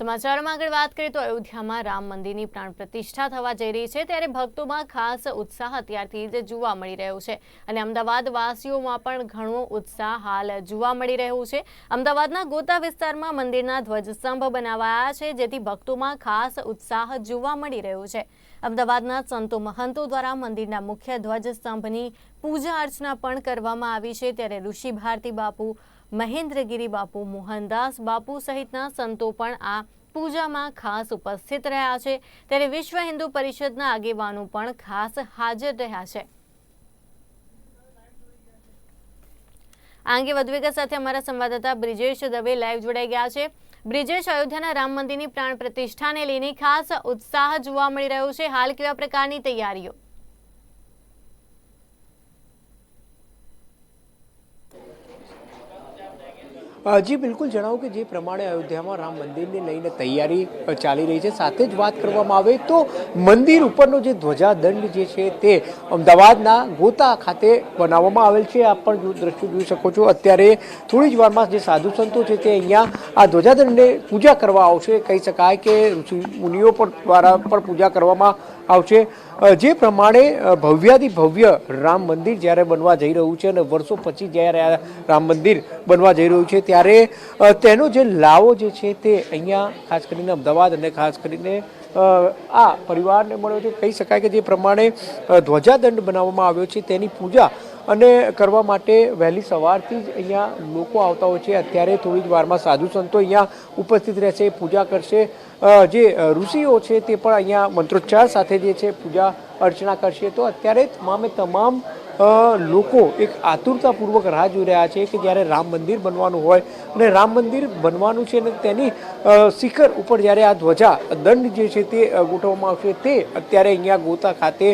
સમાચારોમાં આગળ વાત કરીએ તો અયોધ્યામાં રામ મંદિરની પ્રાણ પ્રતિષ્ઠા થવા જઈ રહી છે ત્યારે ભક્તોમાં ખાસ ઉત્સાહ અત્યારથી જ જોવા મળી રહ્યો છે. અને અમદાવાદ વાસીઓમાં પણ ઘણો ઉત્સાહ હાલ જોવા મળી રહ્યો છે. અમદાવાદના ગોતા વિસ્તારમાં મંદિરના ધ્વજસ્તંભ બનાવાયા છે, જેથી ભક્તોમાં ખાસ ઉત્સાહ જોવા મળી રહ્યો છે. અમદાવાદના સંતો મહંતો દ્વારા મંદિરના મુખ્ય ધ્વજસ્તંભની પૂજા અર્ચના પણ કરવામાં આવી છે. ત્યારે ઋષિ ભારતી બાપુ મહેન્દ્રગીરી બાપુ, મોહનદાસ બાપુ સહિતના સંતો પણ આ પૂજામાં ખાસ ઉપસ્થિત રહ્યા છે. ત્યારે વિશ્વ હિન્દુ પરિષદના આગેવાનો પણ ખાસ હાજર રહ્યા છે. આ અંગે વધુ વિગત સાથે અમારા સંવાદદાતા બ્રિજેશ દવે લાઈવ જોડાઈ ગયા છે. બ્રિજેશ, અયોધ્યાના રામ મંદિરની પ્રાણ પ્રતિષ્ઠાને લઈને ખાસ ઉત્સાહ જોવા મળી રહ્યો છે. હાલ કેવા પ્રકારની તૈયારીઓ? જી, બિલકુલ જણાવું કે જે પ્રમાણે અયોધ્યામાં રામ મંદિરને લઈને તૈયારી ચાલી રહી છે. સાથે જ વાત કરવામાં આવે તો મંદિર ઉપરનો જે ધ્વજાદંડ જે છે તે અમદાવાદના ગોતા ખાતે બનાવવામાં આવેલ છે. આપ પણ દ્રશ્યો જોઈ શકો છો. અત્યારે થોડી જ વારમાં જે સાધુ સંતો છે તે અહીંયા આ ધ્વજાદંડને પૂજા કરવા આવશે. કહી શકાય કે ઋષિ મુનિઓ પણ દ્વારા પણ પૂજા કરવામાં આવશે. જે પ્રમાણે ભવ્યાથી ભવ્ય રામ મંદિર જ્યારે બનવા જઈ રહ્યું છે અને વર્ષો પછી જ્યારે આ રામ મંદિર બનવા જઈ રહ્યું છે ત્યારે તેનો જે લાવો જે છે તે અહીંયા ખાસ કરીને અમદાવાદ અને ખાસ કરીને આ પરિવારને મળ્યો છે. કહી શકાય કે જે પ્રમાણે ધ્વજાદંડ બનાવવામાં આવ્યો છે. તેની પૂજા અને કરવા માટે વહેલી સવારથી જ અહીંયા લોકો આવતા હોય છે. અત્યારે થોડી જ વારમાં સાધુ સંતો અહીંયા ઉપસ્થિત રહેશે, પૂજા કરશે. જે ઋષિઓ છે તે પણ અહીંયા મંત્રોચ્ચાર સાથે જે છે પૂજા અર્ચના કરશે. તો અત્યારે તમામે તમામ લોકો એક આતુરતાપૂર્વક રાહ જોઈ રહ્યા છે કે જ્યારે રામ મંદિર બનવાનું હોય અને રામ મંદિર બનવાનું છે અને તેની શિખર ઉપર જ્યારે આ ધ્વજા, દંડ જે છે તે ગોઠવવામાં આવશે તે અત્યારે અહીંયા ગોતા ખાતે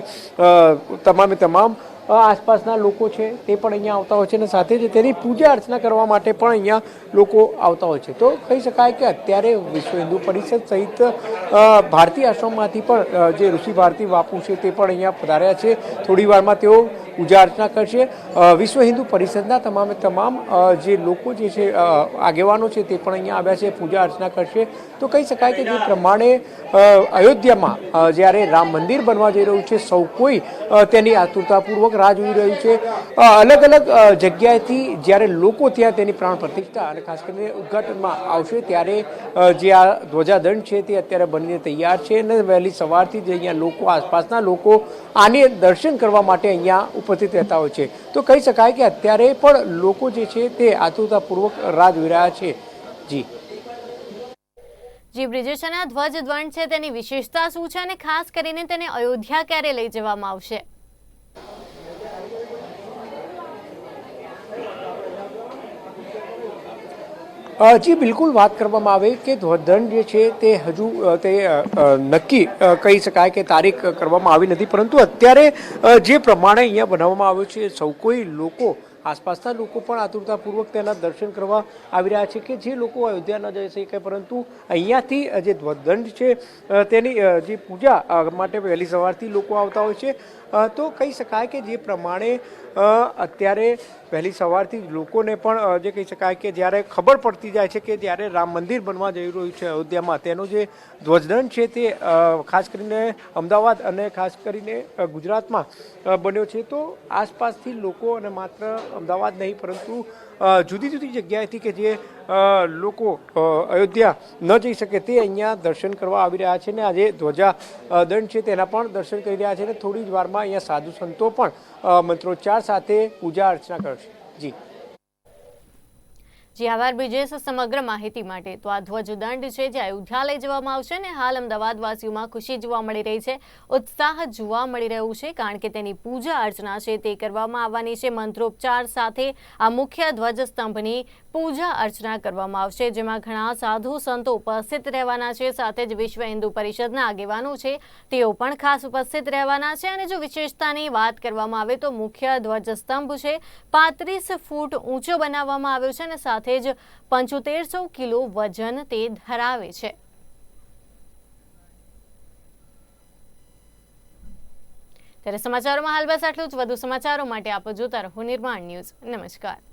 તમામે તમામ આસપાસના લોકો છે, તે પણ અહીંયા આવતા હોય છે અને સાથે જ તેની પૂજા અર્ચના કરવા માટે પણ અહીંયા લોકો આવતા હોય છે. તો કહી શકાય કે અત્યારે વિશ્વ હિન્દુ પરિષદ સહિત ભારતીય આશ્રમમાંથી પણ જે ઋષિ ભારતી બાપુ છે તે પણ અહીંયા પધાર્યા છે. થોડી વારમાં તેઓ પૂજા અર્ચના કરશે. વિશ્વ હિન્દુ પરિષદના તમામે તમામ જે લોકો જે છે આગેવાનો છે તે પણ અહીંયા આવ્યા છે, પૂજા અર્ચના કરશે. તો કહી શકાય કે જે પ્રમાણે અયોધ્યામાં જ્યારે રામ મંદિર બનવા જઈ રહ્યું છે, સૌ કોઈ તેની આતુરતાપૂર્વક રાહ જોઈ રહ્યું છે. અલગ અલગ જગ્યાએથી જ્યારે લોકો ત્યાં તેની પ્રાણ પ્રતિષ્ઠા અને ખાસ કરીને ઉદ્ઘાટનમાં આવશે ત્યારે જે આ ધ્વજાદંડ છે તે અત્યારે બનીને તૈયાર છે અને વહેલી સવારથી જ અહીંયા લોકો, આસપાસના લોકો આને દર્શન કરવા માટે અહીંયા ઉપસ્થિત રહેતા હોય છે. તો કહી શકાય કે અત્યારે પણ લોકો જે છે તે આતુરતાપૂર્વક રાહ જોઈ રહ્યા છે. જી. જી, બ્રિજેશના ધ્વજ દ્વંડ છે તેની વિશેષતા શું છે? અને ખાસ કરીને તેને અયોધ્યા ક્યારે લઈ જવામાં આવશે? જી, બિલકુલ વાત કરવામાં આવે કે ધ્વજદંડ જે છે તે હજુ તે નક્કી કહી શકાય કે તારીખ કરવામાં આવી નથી. પરંતુ અત્યારે જે પ્રમાણે અહીંયા બનાવવામાં આવ્યું છે, સૌ કોઈ લોકો, આસપાસના લોકો પણ આતુરતાપૂર્વક તેના દર્શન કરવા આવી રહ્યા છે કે જે લોકો અયોધ્યા ન જઈ શકે. પરંતુ અહીંયાથી જે ધ્વજદંડ છે તેની જે પૂજા માટે વહેલી સવારથી લોકો આવતા હોય છે. તો કહી શકાય કે જે પ્રમાણે અત્યારે પહેલી સવારથી જ લોકોને પણ જે કહી શકાય કે જ્યારે ખબર પડતી જાય છે કે જ્યારે રામ મંદિર બનવા જઈ રહ્યું છે અયોધ્યામાં. તેનો જે ધ્વજદંડ છે તે ખાસ કરીને અમદાવાદ અને ખાસ કરીને ગુજરાતમાં બન્યો છે. તો આસપાસથી લોકો અને માત્ર અમદાવાદ નહીં, પરંતુ જુદી જુદી જગ્યાએથી કે જે લોકો અયોધ્યા ન જઈ શકે તે અહીંયા દર્શન કરવા આવી રહ્યા છે ને આજે ધ્વજા દંડ છે તેના પણ દર્શન કરી રહ્યા છે અને થોડી જ વારમાં અહીંયા સાધુ સંતો પણ મંત્રોચ્ચાર સાથે પૂજા અર્ચના કરશે. જી. જી, આભાર બ્રિજેશ સમગ્ર માહિતી માટે. તો આ ધ્વજદંડ છે જે અયોધ્યા લઈ જવામાં આવશે ને હાલ અમદાવાદવાસીઓમાં ખુશી જોવા મળી રહી છે, ઉત્સાહ જોવા મળી રહ્યું છે, કારણ કે તેની પૂજા અર્ચના છે, તે કરવામાં આવવાની છે. મંત્રોપચાર સાથે આ મુખ્ય ધ્વજસ્તંભની પૂજા અર્ચના કરવામાં આવશે, જેમાં ઘણા સાધુ સંતો ઉપસ્થિત રહેવાના છે. સાથે જ વિશ્વ હિન્દુ પરિષદના આગેવાનો છે, તેઓ પણ ખાસ ઉપસ્થિત રહેવાના છે. અને જો વિશેષતાની વાત કરવામાં આવે તો મુખ્ય ધ્વજસ્તંભ છે, પાંત્રીસ ફૂટ ઊંચો બનાવવામાં આવ્યો છે અને સાથે જ પંચોતેરસો કિલો વજન તે ધરાવે છે. ત્યારે સમાચારોમાં હાલ બસ આટલું જ. વધુ સમાચારો માટે આપ જોતા રહો નિર્માણ ન્યૂઝ. નમસ્કાર.